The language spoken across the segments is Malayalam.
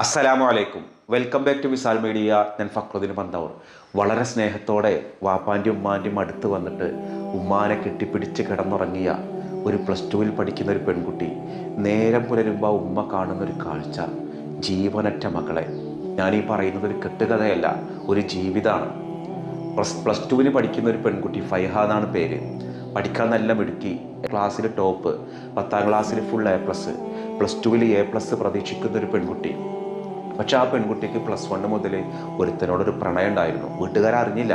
അസ്സലാമു അലൈക്കും. Welcome back to Visal media. ഞാൻ ഫക്രുദ്ദീൻ പന്തവർ. വളരെ സ്നേഹത്തോടെ വാപ്പാന്റെയും ഉമ്മാന്റെയും അടുത്ത് വന്നിട്ട് ഉമ്മാനെ കെട്ടിപ്പിടിച്ച് കിടന്നുറങ്ങിയ ഒരു പ്ലസ് ടുവിൽ പഠിക്കുന്ന ഒരു പെൺകുട്ടി നേരം പുലരുമ്പോൾ ഉമ്മ കാണുന്ന ഒരു കാഴ്ച ജീവനറ്റ മകളെ. ഞാനീ പറയുന്നത് ഒരു കെട്ടുകഥയല്ല ഒരു ജീവിതമാണ് പ്ലസ് പ്ലസ് ടുവിന് പഠിക്കുന്ന ഒരു പെൺകുട്ടി ഫൈഹ എന്നാണ് പേര്. പഠിക്കാൻ നല്ല മിടുക്കി ക്ലാസ്സിൽ ടോപ്പ് പത്താം ക്ലാസ്സിൽ ഫുൾ എ പ്ലസ് പ്ലസ് ടുവിൽ എ പ്ലസ് പ്രതീക്ഷിക്കുന്ന ഒരു പെൺകുട്ടി. പക്ഷെ ആ പെൺകുട്ടിക്ക് പ്ലസ് വൺ മുതൽ ഒരുത്തനോടൊരു പ്രണയം ഉണ്ടായിരുന്നു. വീട്ടുകാർ അറിഞ്ഞില്ല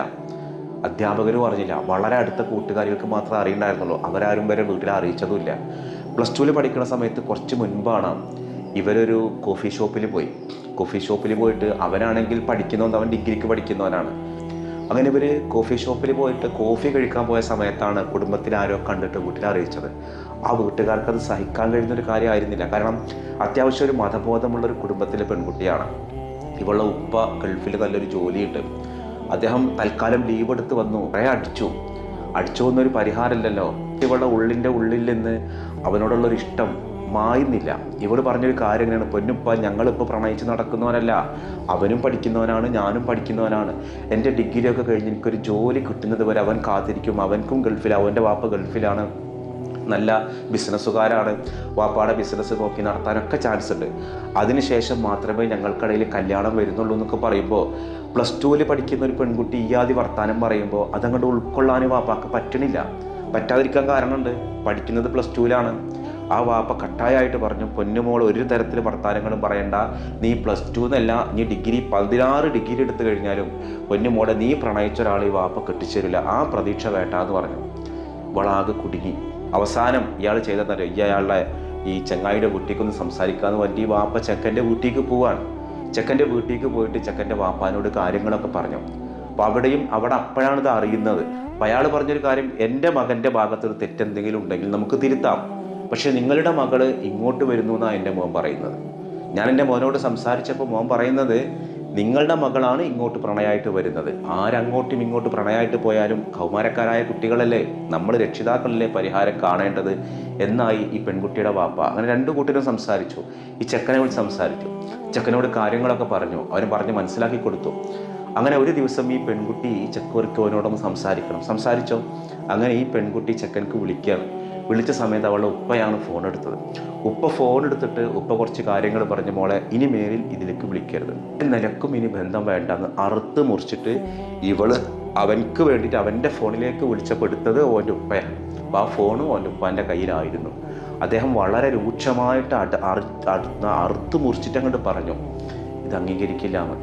അധ്യാപകരും അറിഞ്ഞില്ല. വളരെ അടുത്ത കൂട്ടുകാരികൾക്ക് മാത്രമേ അറിയണ്ടായിരുന്നുള്ളൂ. അവരാരും വരെ വീട്ടിൽ അറിയിച്ചതുമില്ല. പ്ലസ് ടുവിൽ പഠിക്കുന്ന സമയത്ത് കുറച്ച് മുൻപാണ് ഇവരൊരു കോഫി ഷോപ്പിൽ പോയി. കോഫി ഷോപ്പിൽ പോയിട്ട് അവനാണെങ്കിൽ പഠിക്കുന്നവൻ അവൻ ഡിഗ്രിക്ക് പഠിക്കുന്നവനാണ്. അങ്ങനെ ഇവർ കോഫി ഷോപ്പിൽ പോയിട്ട് കോഫി കഴിക്കാൻ പോയ സമയത്താണ് കുടുംബത്തിൽ ആരോ കണ്ടിട്ട് വീട്ടിൽ അറിയിച്ചത്. ആ വീട്ടുകാർക്ക് അത് സഹിക്കാൻ കഴിയുന്ന ഒരു കാര്യമായിരുന്നില്ല. കാരണം അത്യാവശ്യം ഒരു മതബോധമുള്ള ഒരു കുടുംബത്തിലെ പെൺകുട്ടിയാണ്. ഇവളുടെ ഉപ്പ ഗൾഫിൽ നല്ലൊരു ജോലിയുണ്ട്. അദ്ദേഹം തൽക്കാലം ലീവ് എടുത്ത് വന്നു. കുറേ അടിച്ചു. അടിച്ചു എന്നൊരു പരിഹാരമില്ലല്ലോ. ഇവളുടെ ഉള്ളിന്റെ ഉള്ളിൽ നിന്ന് അവനോടുള്ള ഒരു ഇഷ്ടം മായുന്നില്ല. ഇവിടെ പറഞ്ഞൊരു കാര്യം എങ്ങനെയാണ് പൊന്നുപ്പ ഞങ്ങളിപ്പോൾ പ്രണയിച്ച് നടക്കുന്നവനല്ല. അവനും പഠിക്കുന്നവനാണ് ഞാനും പഠിക്കുന്നവനാണ്. എന്റെ ഡിഗ്രിയൊക്കെ കഴിഞ്ഞ് എനിക്കൊരു ജോലി കിട്ടുന്നത് വരെ അവൻ കാത്തിരിക്കും. അവൻക്കും ഗൾഫിൽ അവന്റെ വാപ്പ ഗൾഫിലാണ്. നല്ല ബിസിനസ്സുകാരാണ്. വാപ്പാടെ ബിസിനസ് നോക്കി നടത്താനൊക്കെ ചാൻസ് ഉണ്ട് അതിനുശേഷം മാത്രമേ ഞങ്ങൾക്കിടയിൽ കല്യാണം വരുന്നുള്ളൂ എന്നൊക്കെ പറയുമ്പോൾ പ്ലസ് ടുവിൽ പഠിക്കുന്ന ഒരു പെൺകുട്ടി ഈ ആദ്യ വർത്താനം പറയുമ്പോൾ അതങ്ങോട്ട് ഉൾക്കൊള്ളാനും വാപ്പാക്ക് പറ്റണില്ല. പറ്റാതിരിക്കാൻ കാരണമുണ്ട്. പഠിക്കുന്നത് പ്ലസ് ടുവിലാണ് ആ വാപ്പ കട്ടായായിട്ട് പറഞ്ഞു പൊന്നുമോൾ ഒരു തരത്തിൽ വർത്താനങ്ങളും പറയണ്ട. നീ പ്ലസ് ടു എന്നല്ല നീ ഡിഗ്രി പതിനാറ് ഡിഗ്രി എടുത്തു കഴിഞ്ഞാലും പൊന്നുമോളെ നീ പ്രണയിച്ച ഒരാൾ ഈ വാപ്പ കെട്ടിച്ചേരില്ല. ആ പ്രതീക്ഷ വേട്ട എന്ന് പറഞ്ഞു. വളാകെ കുടുങ്ങി. അവസാനം ഇയാൾ ചെയ്തെന്നറിയോ ഈ അയാളുടെ ഈ ചങ്ങായിയുടെ കുട്ടിക്കൊന്ന് സംസാരിക്കാന്ന് പറഞ്ഞിട്ട് ഈ വാപ്പ ചെക്കന്റെ വീട്ടിലേക്ക് പോവാണ്. ചെക്കന്റെ വീട്ടിലേക്ക് പോയിട്ട് ചെക്കന്റെ വാപ്പാനോട് കാര്യങ്ങളൊക്കെ പറഞ്ഞു. അപ്പോൾ അവിടെയും അവിടെ അപ്പോഴാണ് ഇത് അറിയുന്നത്. അപ്പോൾ അയാൾ പറഞ്ഞൊരു കാര്യം എന്റെ മകന്റെ ഭാഗത്തൊരു തെറ്റെന്തെങ്കിലും ഉണ്ടെങ്കിൽ നമുക്ക് തിരുത്താം. പക്ഷേ നിങ്ങളുടെ മകൾ ഇങ്ങോട്ട് വരുന്നു എന്നാണ് എന്റെ മോൻ പറയുന്നത്. ഞാൻ എന്റെ മോനോട് സംസാരിച്ചപ്പോൾ മോൻ പറയുന്നത് നിങ്ങളുടെ മകളാണ് ഇങ്ങോട്ട് പ്രണയമായിട്ട് വരുന്നത്. ആരങ്ങോട്ടും ഇങ്ങോട്ട് പ്രണയമായിട്ട് പോയാലും കൗമാരക്കാരായ കുട്ടികളല്ലേ? നമ്മൾ രക്ഷിതാക്കളല്ലേ പരിഹാരം കാണേണ്ടത്? എന്നായി ഈ പെൺകുട്ടിയുടെ വാപ്പ അങ്ങനെ രണ്ടു കൂട്ടരും സംസാരിച്ചു. ഈ ചെക്കനെ വിളിച്ച് സംസാരിച്ചു. ചെക്കനോട് കാര്യങ്ങളൊക്കെ പറഞ്ഞു. അവന് പറഞ്ഞ് മനസ്സിലാക്കി കൊടുത്തു. അങ്ങനെ ഒരു ദിവസം ഈ പെൺകുട്ടി ഈ ചെക്കോർക്ക് അവനോടൊന്ന് സംസാരിക്കണം. സംസാരിച്ചോ? അങ്ങനെ ഈ പെൺകുട്ടി ചെക്കൻക്ക് വിളിക്കുകയാണ്. വിളിച്ച സമയത്ത് അവളുടെ ഉപ്പയാണ് ഫോൺ എടുത്തത്. ഉപ്പ ഫോൺ എടുത്തിട്ട് ഉപ്പ കുറച്ച് കാര്യങ്ങൾ പറഞ്ഞ മോളെ ഇനി മേലിൽ ഇതിലേക്ക് വിളിക്കരുത്. നിലക്കും ഇനി ബന്ധം വേണ്ടെന്ന് അറുത്ത് മുറിച്ചിട്ട് ഇവൾ അവൻക്ക് വേണ്ടിയിട്ട് അവന്റെ ഫോണിലേക്ക് വിളിച്ചപ്പെടുത്തത് ഓന്റെ ഉപ്പയാണ്. അപ്പോൾ ആ ഫോണും ഓന്റെ ഉപ്പാന്റെ കയ്യിലായിരുന്നു. അദ്ദേഹം വളരെ രൂക്ഷമായിട്ട് അറുത്ത് മുറിച്ചിട്ട് അങ്ങോട്ട് പറഞ്ഞു ഇത് അംഗീകരിക്കില്ല എന്ന്.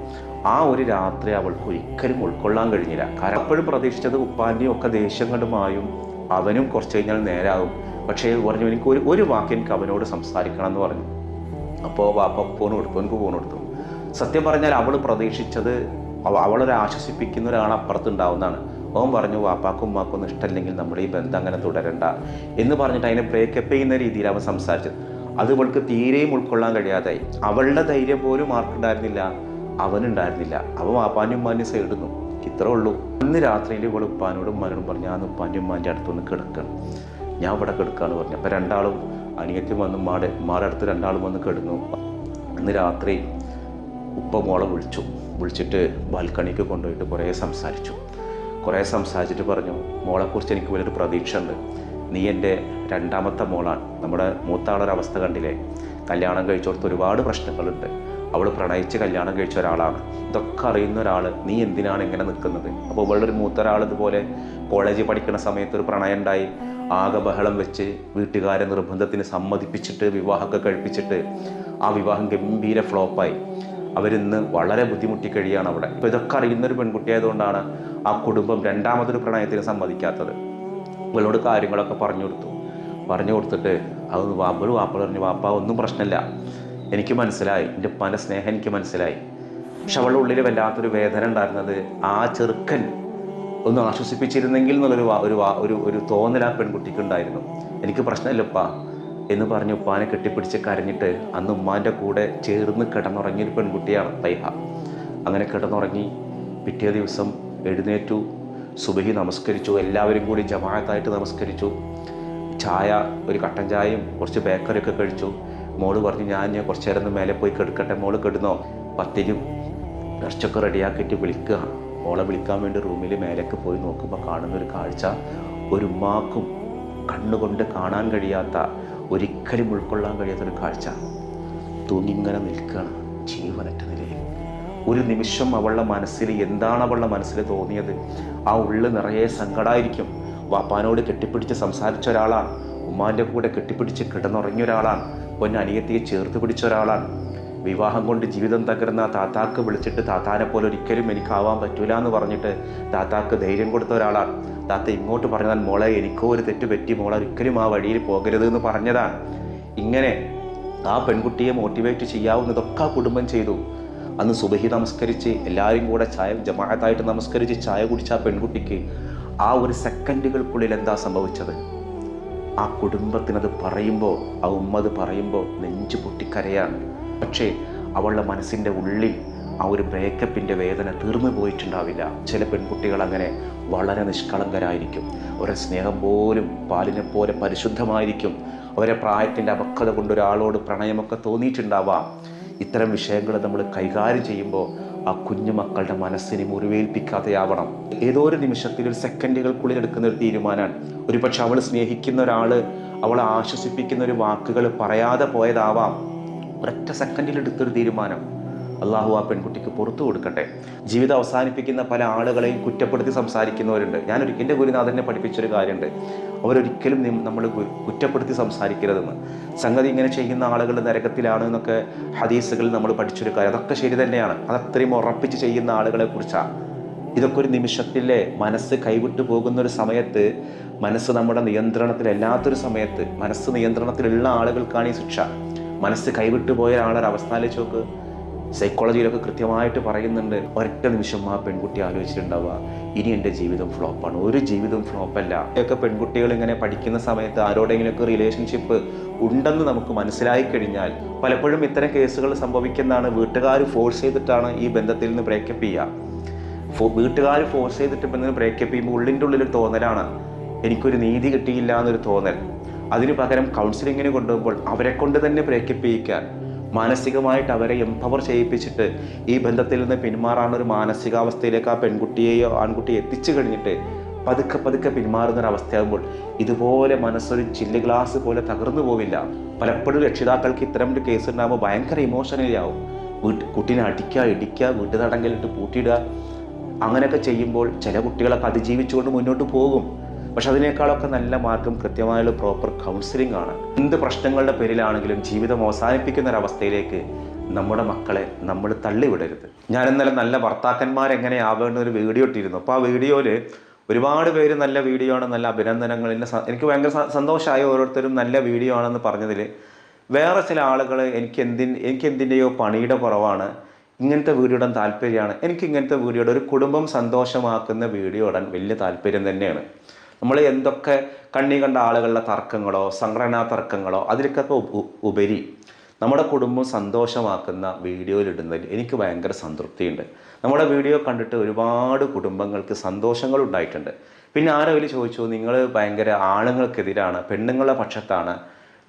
ആ ഒരു രാത്രി അവൾക്ക് ഒരിക്കലും ഉൾക്കൊള്ളാൻ കഴിഞ്ഞില്ല. കാരണം അപ്പോഴും പ്രതീക്ഷിച്ചത് ഉപ്പാന്റെയും ഒക്കെ ദേഷ്യം കണ്ടുമായും അവനും കുറച്ച് കഴിഞ്ഞാൽ നേരാകും. പക്ഷേ പറഞ്ഞു എനിക്ക് ഒരു ഒരു വാക്ക് എനിക്ക് അവനോട് സംസാരിക്കണം എന്ന് പറഞ്ഞു. അപ്പോൾ വാപ്പ ഫോൺ കൊടുത്തു എനിക്ക് ഫോൺ കൊടുത്തു. സത്യം പറഞ്ഞാൽ അവൾ പ്രതീക്ഷിച്ചത് അവ- അവളൊരു ആശ്വസിപ്പിക്കുന്ന ഒരാൾ അപ്പുറത്തുണ്ടാവുന്നതാണ്. ഓം പറഞ്ഞു വാപ്പാക്കും ഉമ്മാക്കും ഒന്നും ഇഷ്ടമല്ലെങ്കിൽ നമ്മുടെ ഈ ബന്ധം അങ്ങനെ തുടരണ്ട എന്ന് പറഞ്ഞിട്ട് അതിനെ ബ്രേക്കപ്പ് ചെയ്യുന്ന രീതിയിൽ അവൻ സംസാരിച്ചത് അത് ഇവൾക്ക് തീരെയും ഉൾക്കൊള്ളാൻ കഴിയാതായി. അവളുടെ ധൈര്യം പോലും ആർക്കുണ്ടായിരുന്നില്ല അവനുണ്ടായിരുന്നില്ല. അവൻ വാപ്പാനും ഉമ്മാനും സൈഡിന്നു ഇത്രേ ഉള്ളൂ. അന്ന് രാത്രിയിൽ ഇവൾ ഉപ്പാനോടും ഉമ്മാനോടും പറഞ്ഞു ഞാൻ ഉപ്പാന്റെ ഉമ്മാന്റെ അടുത്തൊന്ന് കിടക്കണം. ഞാൻ ഇവിടെ കിടക്കാന്ന് പറഞ്ഞു. അപ്പോൾ രണ്ടാളും അനിയത്തി വന്ന് ഉമ്മാടെ ഉമ്മാടെ അടുത്ത് രണ്ടാളും വന്ന് കിടന്നു. അന്ന് രാത്രി ഉപ്പ മോളെ വിളിച്ചു. വിളിച്ചിട്ട് ബാൽക്കണിക്ക് കൊണ്ടുപോയിട്ട് കുറേ സംസാരിച്ചു. കുറേ സംസാരിച്ചിട്ട് പറഞ്ഞു മോളെക്കുറിച്ച് എനിക്ക് വലിയൊരു പ്രതീക്ഷ ഉണ്ട് നീ എന്റെ രണ്ടാമത്തെ മോളാണ്. നമ്മുടെ മൂത്താളൊരവസ്ഥ കണ്ടില്ലേ? കല്യാണം കഴിച്ചോടത്ത് ഒരുപാട് പ്രശ്നങ്ങളുണ്ട്. അവൾ പ്രണയിച്ച് കല്യാണം കഴിച്ച ഒരാളാണ്. ഇതൊക്കെ അറിയുന്ന ഒരാൾ നീ എന്തിനാണ് ഇങ്ങനെ നിൽക്കുന്നത്? അപ്പോൾ ഇവളുടെ ഒരു മൂത്ത ഒരാൾ ഇതുപോലെ കോളേജിൽ പഠിക്കുന്ന സമയത്ത് ഒരു പ്രണയം ഉണ്ടായി. ആകെ ബഹളം വെച്ച് വീട്ടുകാരെ നിർബന്ധത്തിന് സമ്മതിപ്പിച്ചിട്ട് വിവാഹമൊക്കെ കഴിപ്പിച്ചിട്ട് ആ വിവാഹം ഗംഭീര ഫ്ലോപ്പായി അവരിന്ന് വളരെ ബുദ്ധിമുട്ടി കഴിയാണ് അവിടെ. ഇപ്പോൾ ഇതൊക്കെ അറിയുന്ന ഒരു പെൺകുട്ടിയായതുകൊണ്ടാണ് ആ കുടുംബം രണ്ടാമതൊരു പ്രണയത്തിന് സമ്മതിക്കാത്തത്. ഇവളോട് കാര്യങ്ങളൊക്കെ പറഞ്ഞു കൊടുത്തു. പറഞ്ഞു കൊടുത്തിട്ട് അത് വാപ്പൾ വാപ്പ പറഞ്ഞു വാപ്പ ഒന്നും പ്രശ്നമില്ല. എനിക്ക് മനസ്സിലായി. എന്റെ ഉപ്പാന്റെ സ്നേഹം എനിക്ക് മനസ്സിലായി. പക്ഷെ അവളുടെ ഉള്ളിൽ വല്ലാത്തൊരു വേദന ഉണ്ടായിരുന്നത് ആ ചെറുക്കൻ ഒന്ന് ആശ്വസിപ്പിച്ചിരുന്നെങ്കിൽ എന്നുള്ളൊരു ഒരു ഒരു ഒരു തോന്നൽ ആ പെൺകുട്ടിക്ക് ഉണ്ടായിരുന്നു. എനിക്ക് പ്രശ്നമില്ലപ്പാ എന്ന് പറഞ്ഞ് ഉപ്പാനെ കെട്ടിപ്പിടിച്ച് കരഞ്ഞിട്ട് അന്ന് ഉമ്മാന്റെ കൂടെ ചേർന്ന് കിടന്നുറങ്ങിയൊരു പെൺകുട്ടിയാണ് തൈഹ. അങ്ങനെ കിടന്നുറങ്ങി പിറ്റേ ദിവസം എഴുന്നേറ്റു സുബഹി നമസ്കരിച്ചു എല്ലാവരും കൂടി ജമാഅത്തായിട്ട് നമസ്കരിച്ചു. ചായ ഒരു കട്ടൻ ചായയും കുറച്ച് ബേക്കറിയൊക്കെ കഴിച്ചു. മോൾ പറഞ്ഞു ഞാൻ കുറച്ച് നേരം മേലെ പോയി കെടുക്കട്ടെ മോൾ കെടുന്നോ? പത്തിനും ഇറച്ചൊക്കെ റെഡിയാക്കിയിട്ട് വിളിക്കുക. മോളെ വിളിക്കാൻ വേണ്ടി റൂമിൽ മേലേക്ക് പോയി നോക്കുമ്പോൾ കാണുന്ന ഒരു കാഴ്ച. ഒരു ഉമ്മാക്കും കണ്ണുകൊണ്ട് കാണാൻ കഴിയാത്ത ഒരിക്കലും ഉൾക്കൊള്ളാൻ കഴിയാത്തൊരു കാഴ്ച. തൂങ്ങിങ്ങനെ നിൽക്കുകയാണ് ജീവനറ്റ നിലയിൽ. ഒരു നിമിഷം അവളുടെ മനസ്സിൽ എന്താണ് അവളുടെ മനസ്സിൽ തോന്നിയത്? ആ ഉള്ളിൽ നിറയെ സങ്കടമായിരിക്കും വാപ്പാനോട് കെട്ടിപ്പിടിച്ച് സംസാരിച്ച ഒരാളാണ്. ഉമ്മാന്റെ കൂടെ കെട്ടിപ്പിടിച്ച് കിടന്നുറങ്ങിയ ഒരാളാണ്. പൊന്നെ അനിയത്തിയെ ചേർത്ത് പിടിച്ച ഒരാളാണ്. വിവാഹം കൊണ്ട് ജീവിതം തകർന്ന താത്താക്ക് വിളിച്ചിട്ട് താത്താനെ പോലെ ഒരിക്കലും എനിക്കാവാൻ പറ്റൂല എന്ന് പറഞ്ഞിട്ട് താത്താക്ക് ധൈര്യം കൊടുത്ത ഒരാളാണ്. താത്ത ഇങ്ങോട്ട് പറഞ്ഞാൽ മോളെ എനിക്കോ ഒരു തെറ്റ് പറ്റി മോളെ ഒരിക്കലും ആ വഴിയിൽ പോകരുത് എന്ന് പറഞ്ഞതാണ്. ഇങ്ങനെ ആ പെൺകുട്ടിയെ മോട്ടിവേറ്റ് ചെയ്യാവുന്നതൊക്കെ ആ കുടുംബം ചെയ്തു. അന്ന് സുബഹി നമസ്കരിച്ച് എല്ലാവരും കൂടെ ചായ ജമാഅത്തായിട്ട് നമസ്കരിച്ച് ചായ കുടിച്ച ആ പെൺകുട്ടിക്ക് ആ ഒരു സെക്കൻഡുകൾക്കുള്ളിൽ എന്താ സംഭവിച്ചത്? ആ കുടുംബത്തിനത് പറയുമ്പോൾ ആ ഉമ്മ അത് പറയുമ്പോൾ നെഞ്ച് പൊട്ടിക്കരയാണ്. പക്ഷേ അവളുടെ മനസ്സിന്റെ ഉള്ളിൽ ആ ഒരു ബ്രേക്കപ്പിന്റെ വേദന തീർന്നു പോയിട്ടുണ്ടാവില്ല. ചില പെൺകുട്ടികൾ അങ്ങനെ വളരെ നിഷ്കളങ്കരായിരിക്കും. അവരുടെ സ്നേഹം പോലും പാലിനെ പോലെ പരിശുദ്ധമായിരിക്കും. അവരെ പ്രായത്തിന്റെ അപക്വത കൊണ്ട് ഒരാളോട് പ്രണയമൊക്കെ തോന്നിയിട്ടുണ്ടാവാം. ഇത്തരം വിഷയങ്ങൾ നമ്മൾ കൈകാര്യം ചെയ്യുമ്പോൾ ആ കുഞ്ഞു മക്കളുടെ മനസ്സിനെ മുറിവേൽപ്പിക്കാതെയാവണം. ഏതോ ഒരു നിമിഷത്തിൽ ഒരു സെക്കൻഡുകൾക്കുള്ളിൽ എടുക്കുന്ന ഒരു തീരുമാനമാണ്. ഒരു പക്ഷെ അവൾ സ്നേഹിക്കുന്ന ഒരാൾ അവളെ ആശ്വസിപ്പിക്കുന്ന ഒരു വാക്കുകൾ പറയാതെ പോയതാവാം. ഒരൊറ്റ സെക്കൻഡിൽ എടുത്തൊരു തീരുമാനം. അള്ളാഹു ആ പെൺകുട്ടിക്ക് പുറത്തു കൊടുക്കട്ടെ. ജീവിതം അവസാനിപ്പിക്കുന്ന പല ആളുകളെയും കുറ്റപ്പെടുത്തി സംസാരിക്കുന്നവരുണ്ട്. ഞാൻ എന്റെ ഗുരുനാഥനെ പഠിപ്പിച്ചൊരു കാര്യമുണ്ട്. അവരൊരിക്കലും നമ്മൾ കുറ്റപ്പെടുത്തി സംസാരിക്കരുതെന്ന്. സംഗതി ഇങ്ങനെ ചെയ്യുന്ന ആളുകൾ നരകത്തിലാണ് എന്നൊക്കെ ഹദീസുകൾ നമ്മൾ പഠിച്ചൊരു കാര്യം. അതൊക്കെ ശരി തന്നെയാണ്. അതത്രയും ഉറപ്പിച്ച് ചെയ്യുന്ന ആളുകളെ കുറിച്ചാണ് ഇതൊക്കെ ഒരു നിമിഷത്തിലെ മനസ്സ് കൈവിട്ടു പോകുന്ന ഒരു സമയത്ത് മനസ്സ് നമ്മുടെ നിയന്ത്രണത്തിലല്ലാത്തൊരു സമയത്ത് മനസ്സ് നിയന്ത്രണത്തിലുള്ള ആളുകൾക്കാണ് ഈ ശിക്ഷ. മനസ്സ് കൈവിട്ടു പോയ ഒരാളൊരു അവസ്ഥയിലേക്ക് നോക്ക്. സൈക്കോളജിയിലൊക്കെ കൃത്യമായിട്ട് പറയുന്നുണ്ട്. ഒരൊറ്റ നിമിഷം ആ പെൺകുട്ടി ആലോചിച്ചിട്ടുണ്ടാവുക. ഇനി എന്റെ ജീവിതം ഫ്ലോപ്പാണ് ഒരു ജീവിതം ഫ്ലോപ്പല്ല ഒക്കെ പെൺകുട്ടികൾ ഇങ്ങനെ പഠിക്കുന്ന സമയത്ത് ആരോടെങ്കിലുമൊക്കെ റിലേഷൻഷിപ്പ് ഉണ്ടെന്ന് നമുക്ക് മനസ്സിലായി കഴിഞ്ഞാൽ പലപ്പോഴും ഇത്തരം കേസുകൾ സംഭവിക്കുന്നതാണ് വീട്ടുകാർ ഫോഴ്സ് ചെയ്തിട്ടാണ് ഈ ബന്ധത്തിൽ നിന്ന് ബ്രേക്കപ്പ് ചെയ്യുക. വീട്ടുകാർ ഫോഴ്സ് ചെയ്തിട്ട് ബന്ധം ബ്രേക്കപ്പ് ചെയ്യുമ്പോൾ ഉള്ളിന്റെ ഉള്ളിൽ തോന്നലാണ്. എനിക്കൊരു നീതി കിട്ടിയില്ല എന്നൊരു തോന്നൽ. അതിന് പകരം കൗൺസിലിങ്ങിന് കൊണ്ടുപോകുമ്പോൾ അവരെ കൊണ്ട് തന്നെ ബ്രേക്കപ്പ് ചെയ്യിക്കാൻ മാനസികമായിട്ട് അവരെ എംപവർ ചെയ്യിപ്പിച്ചിട്ട് ഈ ബന്ധത്തിൽ നിന്ന് പിന്മാറാൻ ഒരു മാനസികാവസ്ഥയിലേക്ക് ആ പെൺകുട്ടിയെയോ ആൺകുട്ടിയെ എത്തിച്ചു കഴിഞ്ഞിട്ട് പതുക്കെ പതുക്കെ പിന്മാറുന്ന ഒരു അവസ്ഥയാകുമ്പോൾ ഇതുപോലെ മനസ്സൊരു ചില്ല് ഗ്ലാസ് പോലെ തകർന്നു പോവില്ല. പലപ്പോഴും രക്ഷിതാക്കൾക്ക് ഇത്തരം ഒരു കേസ് ഉണ്ടാകുമ്പോൾ ഭയങ്കര ഇമോഷണലി ആവും. വീട്ട് കുട്ടീനെ അടിക്കുക ഇടിക്കുക വീട്ടു തടങ്കലിട്ട് പൂട്ടിയിടുക. അങ്ങനെയൊക്കെ ചെയ്യുമ്പോൾ ചില കുട്ടികളൊക്കെ അതിജീവിച്ചുകൊണ്ട് മുന്നോട്ട് പോകും. പക്ഷെ അതിനേക്കാളൊക്കെ നല്ല മാർഗം കൃത്യമായുള്ള പ്രോപ്പർ കൗൺസിലിംഗ് ആണ്. എന്ത് പ്രശ്നങ്ങളുടെ പേരിലാണെങ്കിലും ജീവിതം അവസാനിപ്പിക്കുന്ന ഒരവസ്ഥയിലേക്ക് നമ്മുടെ മക്കളെ നമ്മൾ തള്ളിവിടരുത്. ഞാൻ ഇന്നലെ നല്ല ഭർത്താക്കന്മാർ എങ്ങനെ ആവേണ്ട ഒരു വീഡിയോ ഇട്ടിരുന്നു. അപ്പോൾ ആ വീഡിയോയിൽ ഒരുപാട് പേര് നല്ല വീഡിയോ ആണ് നല്ല അഭിനന്ദനങ്ങൾ എനിക്ക് ഭയങ്കര സന്തോഷമായി ഓരോരുത്തരും നല്ല വീഡിയോ ആണെന്ന് പറഞ്ഞതിൽ വേറെ ചില ആളുകൾ എനിക്ക് എന്തിൻ എനിക്ക് എന്തിന്റെയോ പണിയുടെ കുറവാണ് ഇങ്ങനത്തെ വീഡിയോ ഇടാൻ താല്പര്യമാണ് എനിക്ക് ഇങ്ങനത്തെ വീഡിയോ ഒരു കുടുംബം സന്തോഷമാക്കുന്ന വീഡിയോ ഇടാൻ വലിയ താല്പര്യം തന്നെയാണ്. നമ്മൾ എന്തൊക്കെ കണ്ണി കണ്ട ആളുകളുടെ തർക്കങ്ങളോ സംഘടനാ തർക്കങ്ങളോ അതിലൊക്കെ ഉപ- ഉപരി നമ്മുടെ കുടുംബം സന്തോഷമാക്കുന്ന വീഡിയോയിലിടുന്നതിൽ എനിക്ക് ഭയങ്കര സംതൃപ്തിയുണ്ട്. നമ്മുടെ വീഡിയോ കണ്ടിട്ട് ഒരുപാട് കുടുംബങ്ങൾക്ക് സന്തോഷങ്ങൾ ഉണ്ടായിട്ടുണ്ട്. പിന്നെ ആരെങ്കിലും ചോദിച്ചു നിങ്ങൾ ഭയങ്കര ആണുങ്ങൾക്കെതിരാണ് പെണ്ണുങ്ങളുടെ പക്ഷത്താണ്.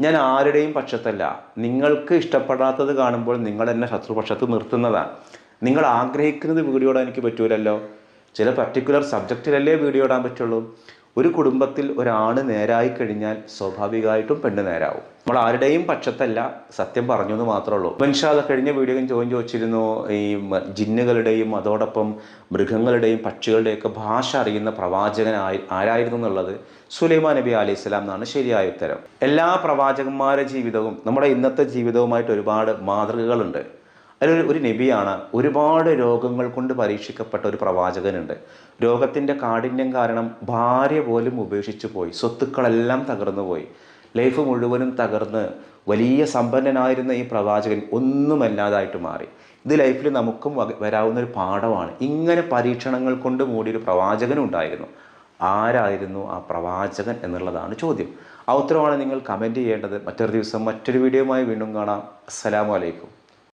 ഞാൻ ആരുടെയും പക്ഷത്തല്ല. നിങ്ങൾക്ക് ഇഷ്ടപ്പെടാത്തത് കാണുമ്പോൾ നിങ്ങൾ എന്നെ ശത്രുപക്ഷത്ത് നിർത്തുന്നതാണ്. നിങ്ങൾ ആഗ്രഹിക്കുന്നത് വീഡിയോ ഇടാൻ എനിക്ക് പറ്റൂലല്ലോ. ചില പർട്ടിക്കുലർ സബ്ജക്റ്റിലല്ലേ വീഡിയോ ഇടാൻ പറ്റുള്ളൂ. ഒരു കുടുംബത്തിൽ ഒരാണ് നേരായി കഴിഞ്ഞാൽ സ്വാഭാവികമായിട്ടും പെണ്ണ് നേരാവും. നമ്മൾ ആരുടെയും പക്ഷത്തല്ല സത്യം പറഞ്ഞു എന്ന് മാത്രമേ ഉള്ളൂ മനുഷ്യ കഴിഞ്ഞ വീഡിയോ ചോദ്യം ചോദിച്ചിരുന്നു ഈ ജിന്നുകളുടെയും അതോടൊപ്പം മൃഗങ്ങളുടെയും പക്ഷികളുടെയൊക്കെ ഭാഷ അറിയുന്ന പ്രവാചകൻ ആരായിരുന്നു എന്നുള്ളത് സുലൈമാൻ നബി അലൈഹി സ്വലാം എന്നാണ് ശരിയായ ഉത്തരം. എല്ലാ പ്രവാചകന്മാരുടെ ജീവിതവും നമ്മുടെ ഇന്നത്തെ ജീവിതവുമായിട്ട് ഒരുപാട് മാതൃകകളുണ്ട്. അതിലൊരു ഒരു നബിയാണ്. ഒരുപാട് രോഗങ്ങൾ കൊണ്ട് പരീക്ഷിക്കപ്പെട്ട ഒരു പ്രവാചകനുണ്ട്. രോഗത്തിന്റെ കാഠിന്യം കാരണം ഭാര്യ പോലും ഉപേക്ഷിച്ചു പോയി. സ്വത്തുക്കളെല്ലാം തകർന്നു പോയി. ലൈഫ് മുഴുവനും തകർന്ന് വലിയ സമ്പന്നനായിരുന്ന ഈ പ്രവാചകൻ ഒന്നുമല്ലാതായിട്ട് മാറി. ഇത് ലൈഫിൽ നമുക്കും വരാവുന്ന ഒരു പാഠമാണ്. ഇങ്ങനെ പരീക്ഷണങ്ങൾ കൊണ്ട് മൂടിയൊരു പ്രവാചകനും ഉണ്ടായിരുന്നു. ആരായിരുന്നു ആ പ്രവാചകൻ എന്നുള്ളതാണ് ചോദ്യം. ആ ഉത്തരവാണ് നിങ്ങൾ കമന്റ് ചെയ്യേണ്ടത്. മറ്റൊരു ദിവസം മറ്റൊരു വീഡിയോയുമായി വീണ്ടും കാണാം. അസ്സലാമു അലൈക്കും.